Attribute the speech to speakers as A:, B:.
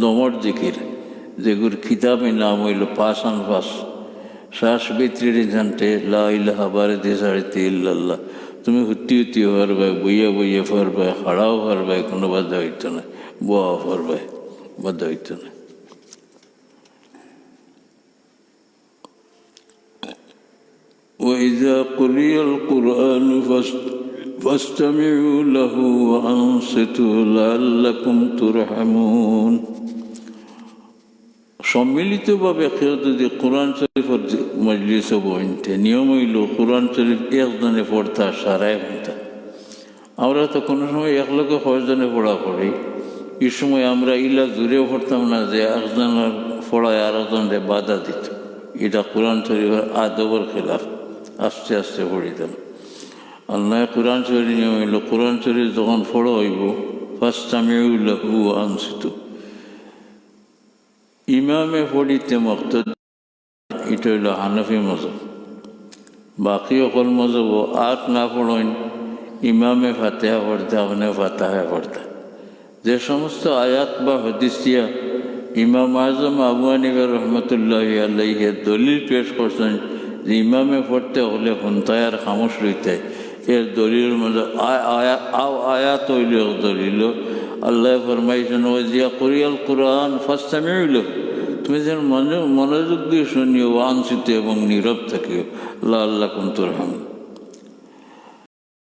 A: দমর জিকির যেগুর খিতাবে নাম হইল পাস আন পাস শ্বাস বিত্রির জানতে লা ইলাহা বারে দিশাড়িতে ইল্লাল্লাহ তুমি হুত্তি হুত্তি পারবে বইয়া বইয়া পারবে হাড়াও পারবে কোনো বাধা হইতো না বোয়া পারবে বাধা হইতো না وإذا قرئ القرآن فاست- فاستمعوا له وأنصتوا لعلكم ترحمون সম্মিলিতভাবে কেউ যদি কোরআন শরীফের মজলিস বইতে নিয়ম হইল কোরআন শরীফ একজনে পড়তা সারাই হইতা আমরা তো কোনো সময় একলগে কয়েকজনে পড়া পড়ি এই সময় আমরা ইলা জুড়ে পড়তাম না যে একজনের পড়ায় আর একজনের বাধা দিত এটা কোরআন শরীফের আদবর খেলাফ আস্তে আস্তে পড়িতাম আল্লাহ কোরআন শরীফ নিয়ম হইল কোরআন শরীফ যখন পড়া হইব ফার্স্ট আমি হু আনছিত ইমামে পড়িতে মক্তদ, এটা হইল হানফি মজব বাকি অকল মজব আর না পড়েন ইমামে ফাতেহা পড়তে আপনি ফাতাহা পড়তে। যে সমস্ত আয়াত বা হদিসিয়া ইমাম আজম আবু হানিফা রহমতুল্লাহ আল্লাহে দলিল পেশ করছেন যে ইমামে পড়তে হলে হুন্তায় আর খামোশ রইতে এর দলিলের মধ্যে আ- আয়া- আও আয়াত হইল এক দলিল আল্লাহ ফরমাইছেন ওজিয়া কুরিয়াল কোরআন ফাস্তামি হইল তুমি যেন মনো- মনোযোগ দিয়ে শুনিও আনসিত এবং